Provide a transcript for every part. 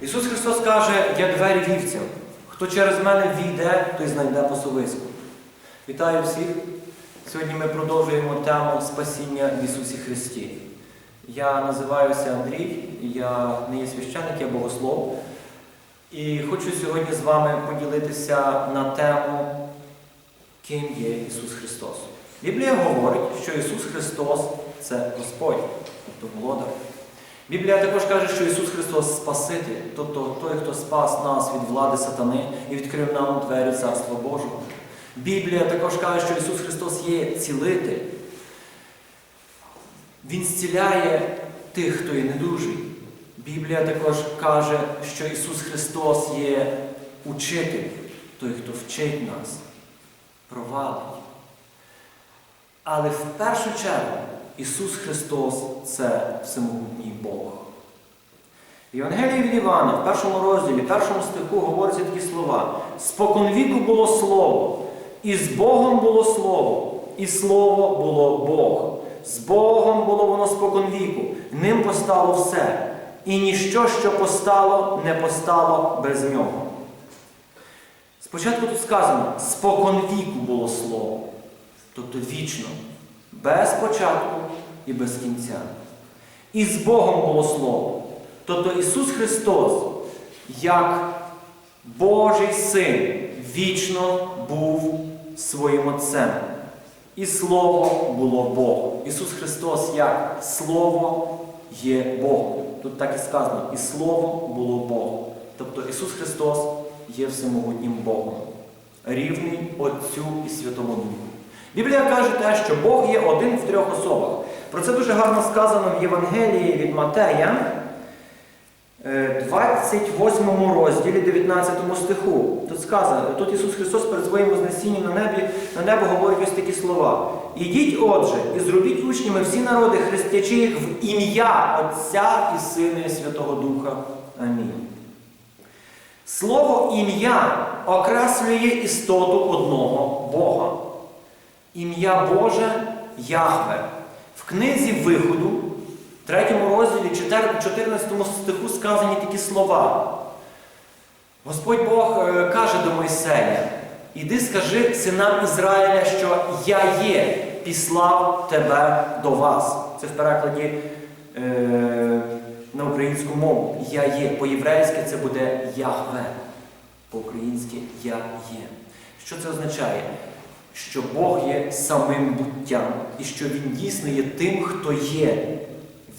Ісус Христос каже, я двері вівцям. Хто через мене війде, той знайде посовисько. Вітаю всіх! Сьогодні ми продовжуємо тему спасіння в Ісусі Христі. Я називаюся Андрій, я не є священник, я богослов. І хочу сьогодні з вами поділитися на тему, ким є Ісус Христос. Біблія говорить, що Ісус Христос це Господь, тобто Володар. Біблія також каже, що Ісус Христос Спаситель, тобто той, хто спас нас від влади сатани і відкрив нам двері Царства Божого. Біблія також каже, що Ісус Христос є цілитель. Він зціляє тих, хто є недужий. Біблія також каже, що Ісус Христос є учитель, той, хто вчить нас, провадить. Але в першу чергу Ісус Христос це всемогутній Бог. В Євангелії від Івана, в першому розділі, в першому стиху говоряться такі слова. Споконвіку було Слово, і з Богом було Слово, і Слово було Бог. З Богом було воно споконвіку, ним постало все, і ніщо, що постало, не постало без нього. Спочатку тут сказано, споконвіку було Слово, тобто вічно, без початку і без кінця. І з Богом було Слово. Тобто Ісус Христос, як Божий Син, вічно був своїм Отцем. І Слово було Бог. Ісус Христос, як Слово є Богом. Тут так і сказано, і Слово було Богом. Тобто Ісус Христос є всемогутнім Богом, рівний Отцю і Святому Духу. Біблія каже те, що Бог є один в трьох особах. Про це дуже гарно сказано в Євангелії від Матея, е, 28 розділі, 19 стиху. Тут сказано, тут Ісус Христос перед своїм Вознесінням на небі, на небо говорить ось такі слова. Ідіть, отже, і зробіть учнями всі народи, хрестячи їх в ім'я Отця і Сина і Святого Духа. Амінь. Слово ім'я окреслює істоту одного Бога. Ім'я Боже Яхве. В книзі Виходу, в 3 розділі, 14 стиху сказані такі слова. Господь Бог е, каже до Мойсея: Іди скажи синам Ізраїля, що я є, післав тебе до вас. Це в перекладі е, на українську мову. Я є. По-єврейськи це буде Яхве. По-українськи Я є. Що це означає? Що Бог є самим буттям і що Він дійсно є тим, хто є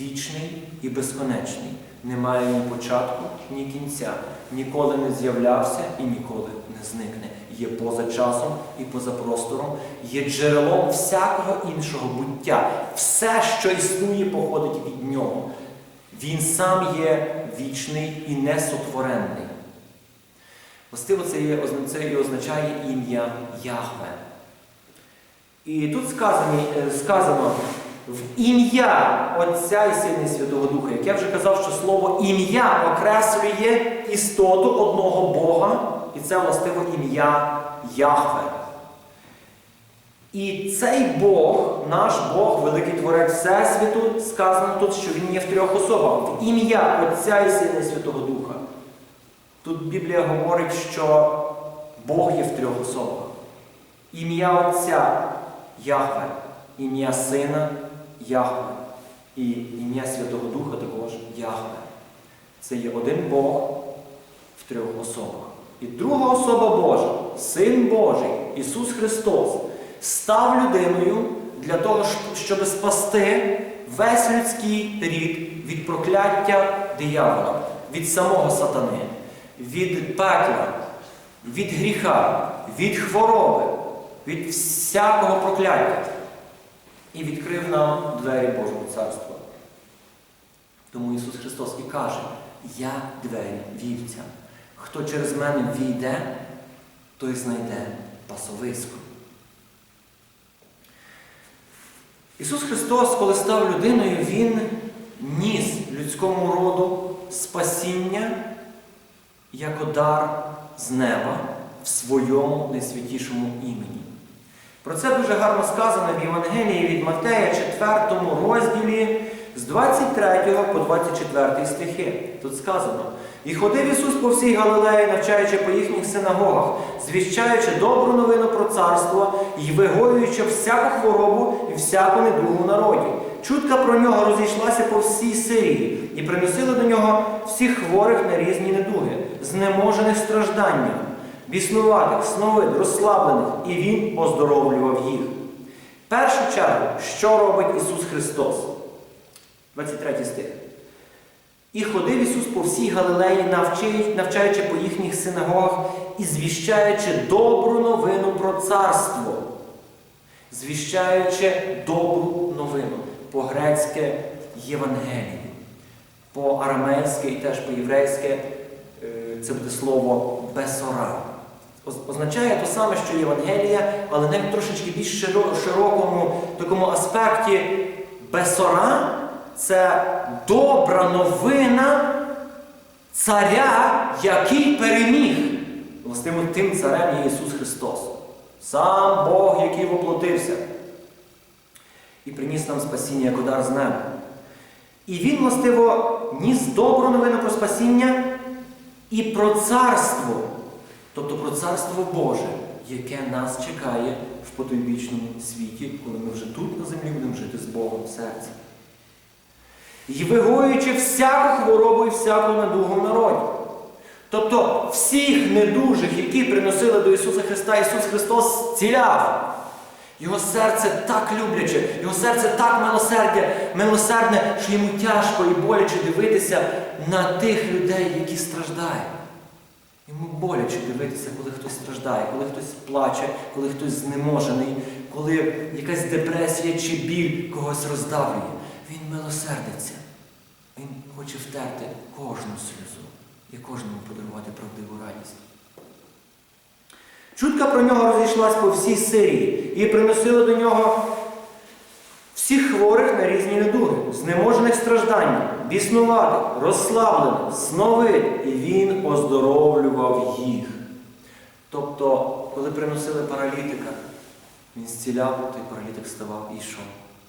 вічний і безконечний. Немає ні початку, ні кінця. Ніколи не з'являвся і ніколи не зникне. Є поза часом і поза простором, є джерелом всякого іншого буття. Все, що існує, походить від нього. Він сам є вічний і несотворений. Властиво це, це і означає ім'я Яхве. І тут сказані, е, сказано в ім'я Отця і Сина і Святого Духа. Як я вже казав, що слово ім'я окреслює істоту одного Бога, і це властиво ім'я Яхве. І цей Бог, наш Бог, великий творець Всесвіту, сказано тут, що Він є в трьох особах. В ім'я Отця і Сина і Святого Духа. Тут Біблія говорить, що Бог є в трьох особах. Ім'я Отця Яхве, ім'я Сина Яхве і ім'я Святого Духа також Яхве. Це є один Бог в трьох особах. І друга особа Божа, Син Божий, Ісус Христос, став людиною для того, щоб спасти весь людський рід від прокляття диявола, від самого сатани, від пекла, від гріха, від хвороби, від всякого прокляття. І відкрив нам двері Божого Царства. Тому Ісус Христос і каже, я двері вівця. Хто через мене війде, той знайде пасовисько. Ісус Христос, коли став людиною, Він ніс людському роду спасіння як дар з неба в своєму найсвятішому імені. Про це дуже гарно сказано в Євангелії від Матея, 4 розділі з 23 по 24 стихи. Тут сказано. І ходив Ісус по всій Галилеї, навчаючи по їхніх синагогах, звіщаючи добру новину про царство і вигоюючи всяку хворобу і всяку недугу народі. Чутка про нього розійшлася по всій Сирії, і приносили до нього всіх хворих на різні недуги, знеможених стражданням, біснуватих, сновид, розслаблених, і Він оздоровлював їх. В першу чергу, що робить Ісус Христос? 23 стих. І ходив Ісус по всій Галилеї, навчаючи, по їхніх синагогах і звіщаючи добру новину про царство. Звіщаючи добру новину по-грецьке Євангелію, по-арамейське і теж по-єврейське е, це буде слово бесора. Оз- Означає те саме, що Євангелія, але навіть трошечки більш широкому такому аспекті бесора це добра новина царя, який переміг. Властиво тим царем є Ісус Христос. Сам Бог, який воплотився і приніс нам спасіння як удар з неба. І він, властиво, ніс добру новину про спасіння і про царство, тобто про царство Боже, яке нас чекає в потойбічному світі, коли ми вже тут на землі будемо жити з Богом в серці. І вигоюючи всяку хворобу і всяку недугу в народі. Тобто всіх недужих, які приносили до Ісуса Христа, Ісус Христос зціляв. Його серце так любляче, його серце так милосердя, милосердне, що йому тяжко і боляче дивитися на тих людей, які страждають. Йому боляче дивитися, коли хтось страждає, коли хтось плаче, коли хтось знеможений, коли якась депресія чи біль когось роздавлює. Він милосердиться. Він хоче втерти кожну сльозу і кожному подарувати правдиву радість. Чутка про нього розійшлась по всій Сирії і приносили до нього всіх хворих на різні недуги, знеможених стражданням, біснуватих, розслаблених, сновид, і він оздоровлював їх. Тобто, коли приносили паралітика, він зціляв, той паралітик ставав і йшов.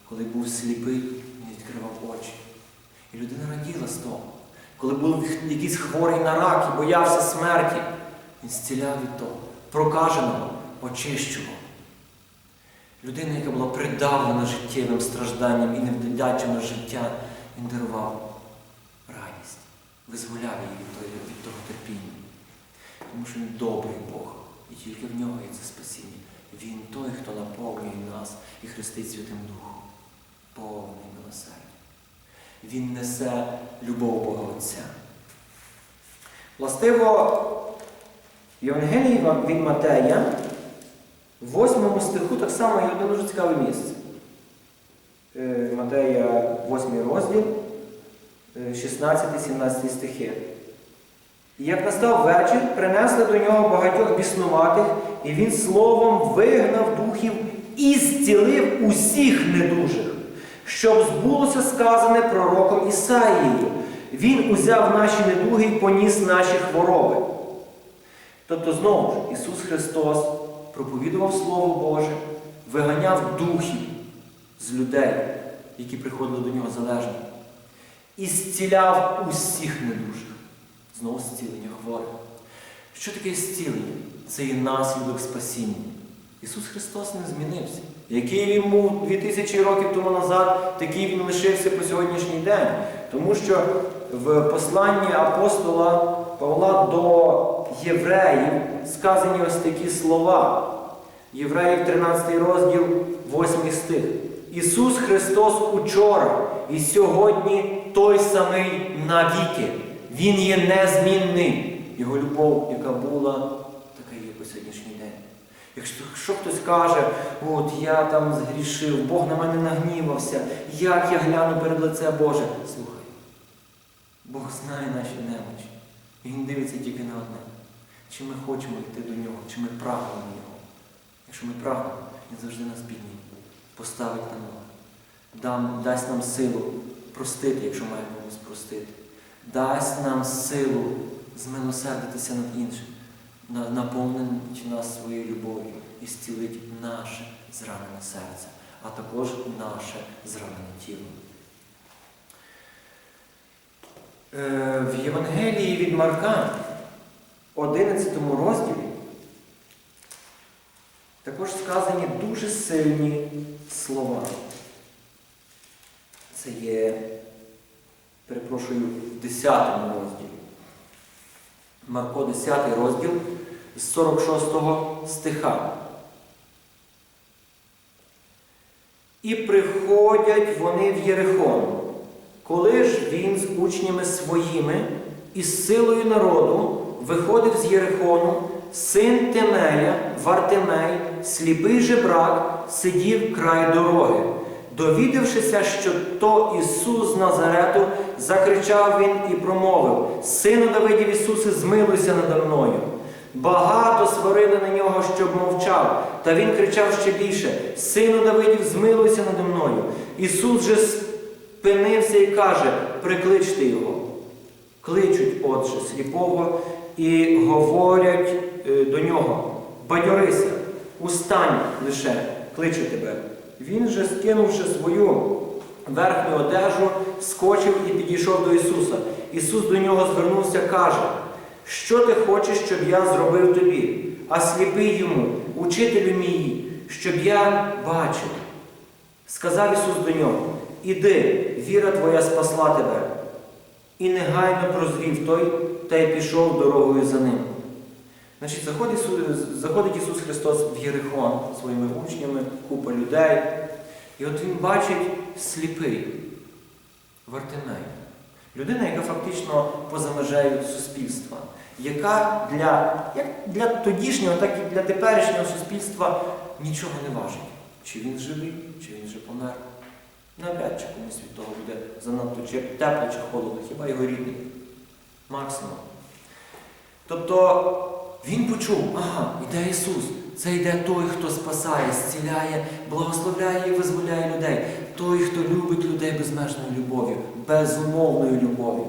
Коли був сліпий, він відкривав очі. І людина раділа з того. Коли був якийсь хворий на рак і боявся смерті, він зціляв від того, прокаженого, очищував. Людина, яка була придавлена життєвим стражданням і невдячена життя, він дарував визволяв її від від того терпіння. Тому що він добрий Бог, і тільки в нього є це спасіння. Він той, хто наповнює нас і хрестить Святим Духом, повний милосердя. Він несе любов Бога Отця. Властиво, в Євангелії від Матея, в восьмому стиху так само є одне дуже цікаве місце. Е, Матея 8 розділ, 16-17 стихи. І як настав вечір, принесли до нього багатьох біснуватих, і він словом вигнав духів і зцілив усіх недужих, щоб збулося сказане пророком Ісаїєю. Він узяв наші недуги і поніс наші хвороби. Тобто, знову ж, Ісус Христос проповідував Слово Боже, виганяв духів з людей, які приходили до нього залежні, і зціляв усіх недужих. Знову зцілення хворих. Що таке зцілення? Це і наслідок спасіння. Ісус Христос не змінився. Який він був 2000 років тому назад, такий він лишився по сьогоднішній день. Тому що в посланні апостола Павла до євреїв сказані ось такі слова. Євреїв 13 розділ, 8 стих. Ісус Христос учора і сьогодні той самий навіки. Він є незмінний. Його любов, яка була, така є по сьогоднішній день. Якщо хтось каже, от я там згрішив, Бог на мене нагнівався, як я гляну перед лице Боже, слухай. Бог знає наші немочі. Він дивиться тільки на одне. Чи ми хочемо йти до нього, чи ми прагнемо Його. Якщо ми прагнемо, Він завжди нас підніме, поставить на ноги, дасть нам силу простити, якщо маємо комусь простити. Дасть нам силу змилосердитися над іншим, на- наповнить нас своєю любов'ю і зцілить наше зранене серце, а також наше зранене тіло. Е, В Євангелії від Марка, 11 розділі, також сказані дуже сильні слова. Це є, перепрошую, в 10 розділі. Марко 10 розділ з 46 стиха. І приходять вони в Єрихон. Коли ж він з учнями своїми і з силою народу виходив з Єрихону, син Тимея, Вартимей, сліпий жебрак, сидів край дороги. Довідавшися, що то Ісус Назарету, закричав він і промовив: Сину Давидів Ісусе, змилуйся надо мною. Багато сварили на нього, щоб мовчав, та він кричав ще більше: Сину Давидів, змилуйся надо мною. Ісус же спинився і каже: Прикличте його. Кличуть, отже, сліпого і говорять е, до нього: Бадьорися, устань лише, кличе тебе. Він же, скинувши свою верхню одежу, скочив і підійшов до Ісуса. Ісус до нього звернувся, каже, що ти хочеш, щоб я зробив тобі? А сліпий йому, учителю мій, щоб я бачив. Сказав Ісус до нього, іди, віра твоя спасла тебе. І негайно прозрів той та й пішов дорогою за ним. Значить, заходить заходить Ісус Христос в Єрихон своїми учнями, купа людей. І от Він бачить сліпий Вартимей. Людина, яка фактично поза межею суспільства, яка для, як для тодішнього, так і для теперішнього суспільства нічого не важить. Чи він живий, чи він вже помер. Навряд чи комусь від того буде занадто чи тепло чи холодно, хіба його рідний. Максимум. Тобто він почув, ага, іде Ісус. Це йде той, хто спасає, зціляє, благословляє і визволяє людей. Той, хто любить людей безмежною любов'ю, безумовною любов'ю.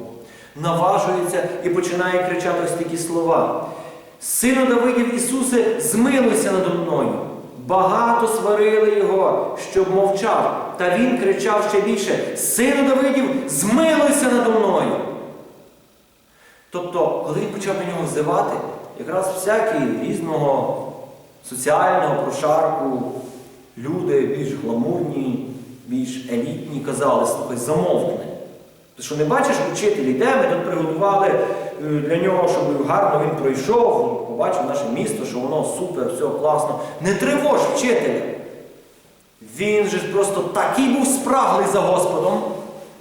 Наважується і починає кричати ось такі слова. Сину Давидів Ісусе, змилуйся надо мною. Багато сварили його, щоб мовчав. Та він кричав ще більше: Сину Давидів, змилуйся надо мною. Тобто, коли він почав до нього взивати, якраз всякі різного соціального прошарку, люди більш гламурні, більш елітні казали, слухай, замовкни. Ти що не бачиш, учитель йде, ми тут приготували е, для нього, щоб гарно він пройшов, побачив наше місто, що воно супер, все класно. Не тривож вчителя. Він же просто такий був спраглий за Господом,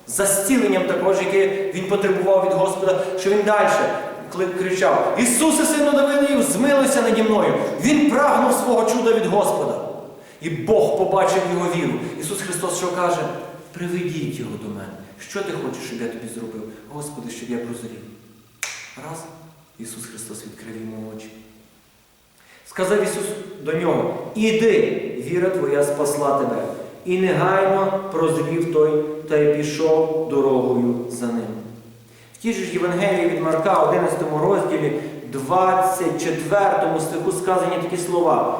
за зціленням також, яке він потребував від Господа, що він далі кричав: Ісусе, сину Давидів, змилуйся наді мною. Він прагнув свого чуда від Господа. І Бог побачив його віру. Ісус Христос що каже? Приведіть його до мене. Що ти хочеш, щоб я тобі зробив? Господи, щоб я прозорів. Раз. Ісус Христос відкрив йому очі. Сказав Ісус до нього: Іди, віра твоя спасла тебе. І негайно прозрів той та й пішов дорогою за ним. В тій ж Євангелії від Марка, 11 розділі, 24 стиху сказані такі слова.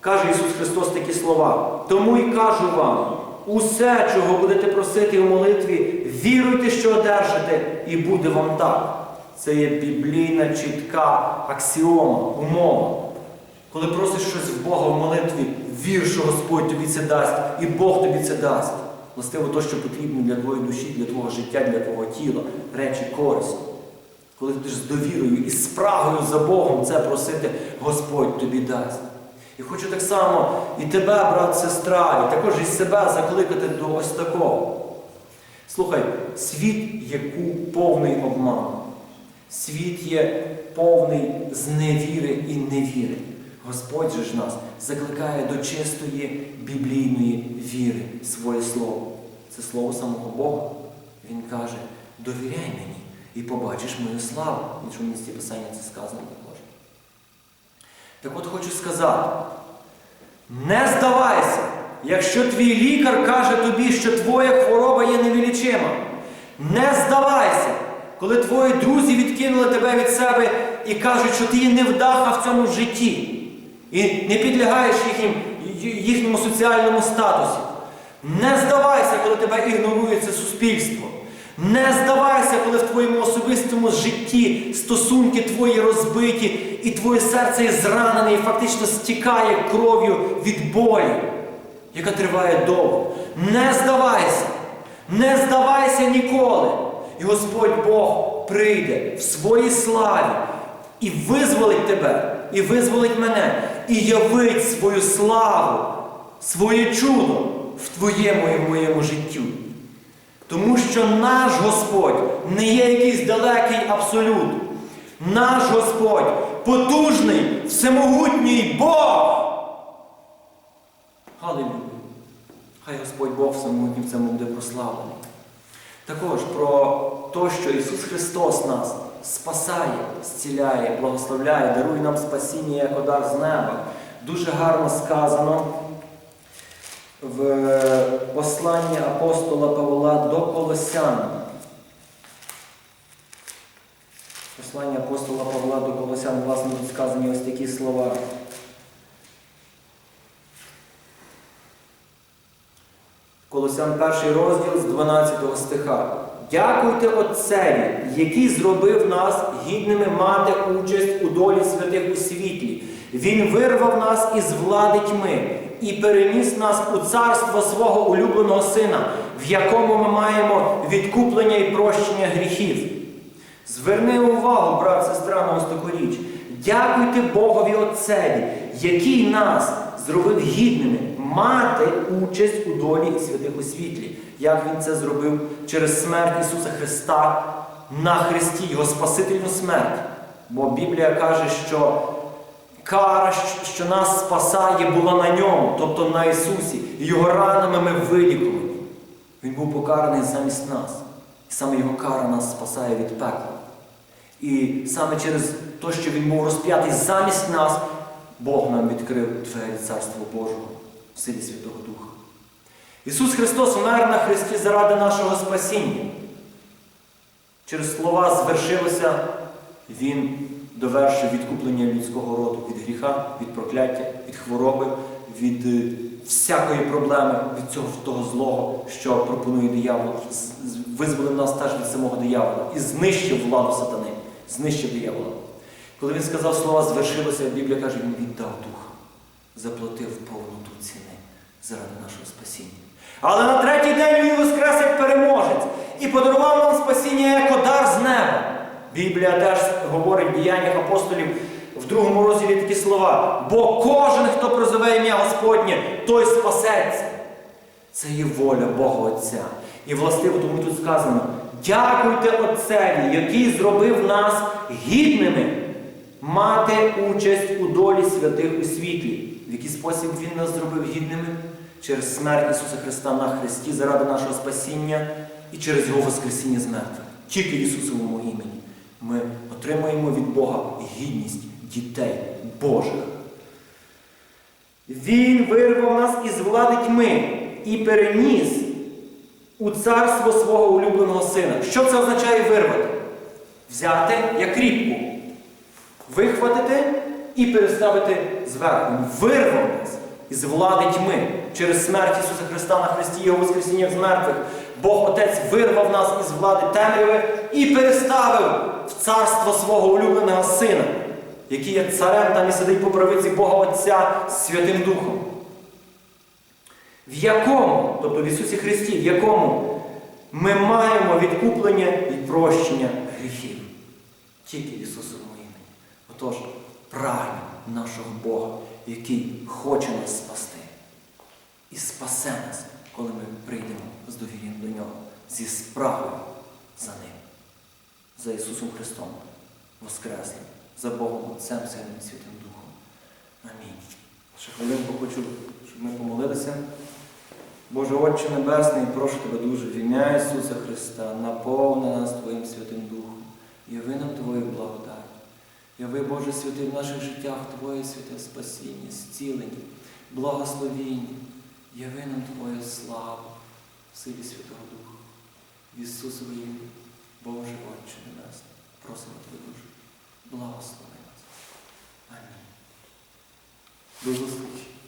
Каже Ісус Христос такі слова. Тому й кажу вам, усе, чого будете просити в молитві, віруйте, що одержите, і буде вам так. Це є біблійна чітка аксіома, умова. Коли просиш щось в Бога в молитві, вір, що Господь тобі це дасть, і Бог тобі це дасть. Властиво то, що потрібно для твоєї душі, для твого життя, для твого тіла, речі корисні. Коли ти ж з довірою і спрагою за Богом це просити, Господь тобі дасть. І хочу так само і тебе, брат, сестра, і також і себе закликати до ось такого. Слухай, світ є повний обману. Світ є повний зневіри і невіри. Господь же ж нас закликає до чистої біблійної віри своє слово. Це слово самого Бога. Він каже: довіряй мені і побачиш мою славу. В іншому місці Писання це сказано також. Так от хочу сказати: не здавайся, якщо твій лікар каже тобі, що твоя хвороба є невілічима. Не здавайся, коли твої друзі відкинули тебе від себе і кажуть, що ти є невдаха в цьому житті. І не підлягаєш їхнім, їхньому соціальному статусі. Не здавайся, коли тебе ігнорує це суспільство. Не здавайся, коли в твоєму особистому житті стосунки твої розбиті, і твоє серце є зранене і фактично стікає кров'ю від болі, яка триває довго. Не здавайся, не здавайся ніколи. І Господь Бог прийде в своїй славі і визволить тебе, і визволить мене, і явить свою славу, своє чудо в твоєму і в моєму житті. Тому що наш Господь не є якийсь далекий абсолют. Наш Господь потужний, всемогутній Бог. Галилюя! Хай Господь Бог всемогутній в цьому буде прославлений. Також про те, що Ісус Христос нас спасає, зціляє, благословляє, дарує нам спасіння як одар з неба. Дуже гарно сказано в посланні апостола Павла до Колосян. Послання апостола Павла до Колосян, власне, тут сказані ось такі слова. Колосян перший розділ з 12 стиха. Дякуйте Отцеві, який зробив нас гідними мати участь у долі святих у світлі. Він вирвав нас із влади тьми і переніс нас у царство свого улюбленого Сина, в якому ми маємо відкуплення і прощення гріхів. Зверни увагу, брат, сестра, на ось таку річ. Дякуйте Богові Отцеві, який нас зробив гідними мати участь у долі святих у світлі. Як Він це зробив через смерть Ісуса Христа на Христі, Його Спасительну смерть. Бо Біблія каже, що кара, що нас спасає, була на ньому, тобто на Ісусі. І Його ранами ми вилікувані. Він був покараний замість нас. І саме Його кара нас спасає від пекла. І саме через те, що Він був розп'ятий замість нас, Бог нам відкрив двері Царства Божого в силі Святого Духа. Ісус Христос умер на Христі заради нашого спасіння. Через слова звершилося, Він довершив відкуплення людського роду від гріха, від прокляття, від хвороби, від е, всякої проблеми, від цього того злого, що пропонує диявол. Визволив нас теж від самого диявола і знищив владу сатани, знищив диявола. Коли він сказав слова звершилося, Біблія каже, він віддав духа, заплатив повноту ціни заради нашого спасіння. Але на третій день він воскрес як переможець і подарував нам спасіння як одар з неба. Біблія теж говорить в діяннях апостолів в другому розділі такі слова. Бо кожен, хто призове ім'я Господнє, той спасеться. Це є воля Бога Отця. І властиво тому тут сказано: дякуйте Отцеві, який зробив нас гідними мати участь у долі святих у світлі. В який спосіб Він нас зробив гідними? Через смерть Ісуса Христа на Христі заради нашого спасіння і через Його Воскресіння з мертвих. Тільки в Ісусовому імені ми отримуємо від Бога гідність дітей Божих. Він вирвав нас із влади тьми і переніс у царство свого улюбленого сина. Що це означає вирвати? Взяти як рібку, вихватити і переставити зверху. Нас із влади тьми через смерть Ісуса Христа на Христі Його Воскресіння з мертвих. Бог Отець вирвав нас із влади темряви і переставив в царство свого улюбленого Сина, який є царем там і сидить по правиці Бога Отця Святим Духом. В якому, тобто в Ісусі Христі, в якому ми маємо відкуплення і прощення гріхів. Тільки Ісусовому імені. Отож, прагне нашого Бога, який хоче нас спасти. І спасе нас, коли ми прийдемо з довір'ям до Нього, зі справою за Ним, за Ісусом Христом, Воскреслим, за Богом Отцем, Сином Святим Духом. Амінь. Ще хвилинку хочу, щоб ми помолилися. Боже Отче Небесний, прошу Тебе дуже в ім'я Ісуса Христа, наповни нас Твоїм Святим Духом, яви нам Твою благодать. Яви, Боже святий, в наших життях Твоє святе спасіння, зцілення, благословіння. Яви нам Твою славу в силі Святого Духа. В Ісусові ім'я, Боже Отче Небесний, просимо Твою душу, Благослови нас. Амінь. До зустрічі.